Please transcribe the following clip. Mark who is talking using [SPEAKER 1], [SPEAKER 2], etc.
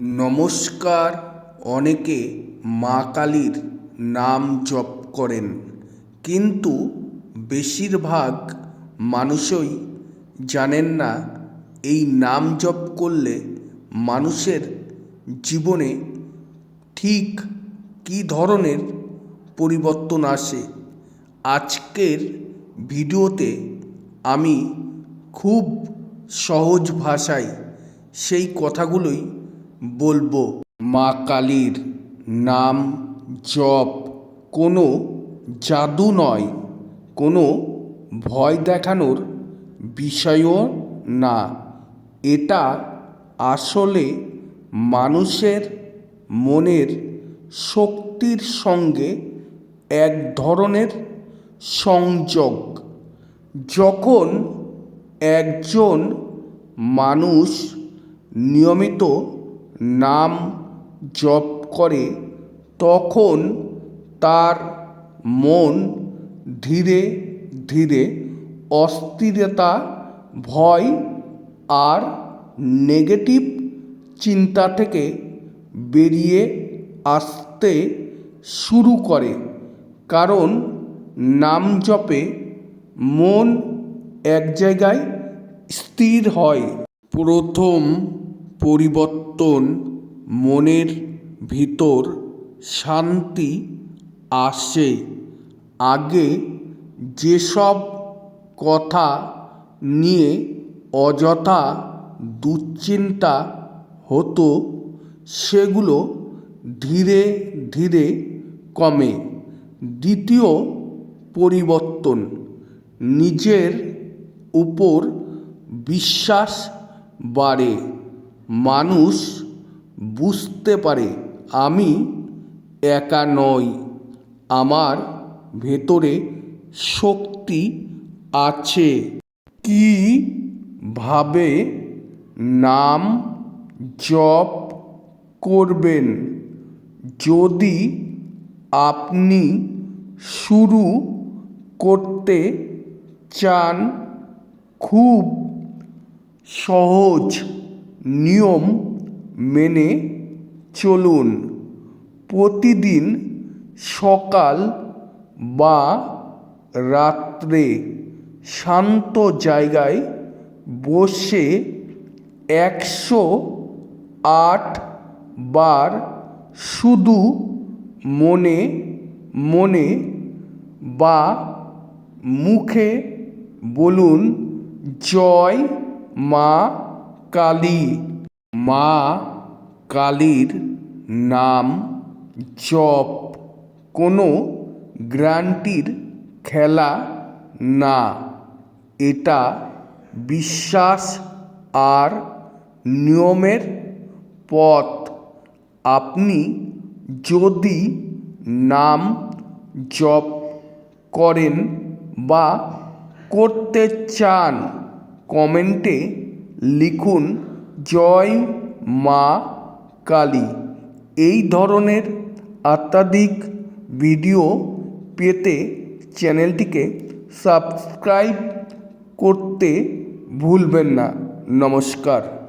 [SPEAKER 1] নমস্কার, অনেকে মা কালীর নাম জপ করেন। কিন্তু বেশিরভাগ মানুষই জানেন না এই নাম জপ করলে মানুষের জীবনে ঠিক কী ধরনের পরিবর্তন আসে। আজকের ভিডিওতে আমি খুব সহজ ভাষায় সেই কথাগুলোই বলব। মা কালীর নাম জপ। কোনো জাদু নয়। কোনো ভয় দেখানোর বিষয়ও না। এটা আসলে মানুষের মনের শক্তির সঙ্গে এক ধরনের সংযোগ। যখন একজন মানুষ নিয়মিত নাম জপ করে, তখন তার মন ধীরে ধীরে অস্থিরতা, ভয় আর নেগেটিভ চিন্তা থেকে বেরিয়ে আসতে শুরু করে। কারণ নাম জপে মন এক জায়গায় স্থির হয়। প্রথম পরিবর্তন মনের ভিতর শান্তি আসে। আগে যেসব কথা নিয়ে অযথা দুশ্চিন্তা হতো, সেগুলো ধীরে ধীরে কমে। দ্বিতীয় পরিবর্তন, নিজের উপর বিশ্বাস বাড়ে। মানুষ বুঝতে পারে, আমি একা নই। আমার ভেতরে শক্তি আছে। কীভাবে নাম জপ করবেন? যদি আপনি শুরু করতে চান, খুব সহজ। নিয়ম মেনে চলুন। প্রতিদিন সকাল বা রাত্রে শান্ত জায়গায় বসে একশো আট বার শুধু মনে মনে বা মুখে বলুন, জয় মা কালী। মা কালীর নাম জপ। কোনো গ্রান্টির খেলা না। এটা বিশ্বাস আর নিয়মের পথ। আপনি যদি নাম জপ করেন বা করতে চান, কমেন্টে লিখুন, জয় মা কালী। এই ধরনের আত্মাধিক ভিডিও পেতে চ্যানেলটিকে সাবস্ক্রাইব করতে ভুলবেন না। নমস্কার।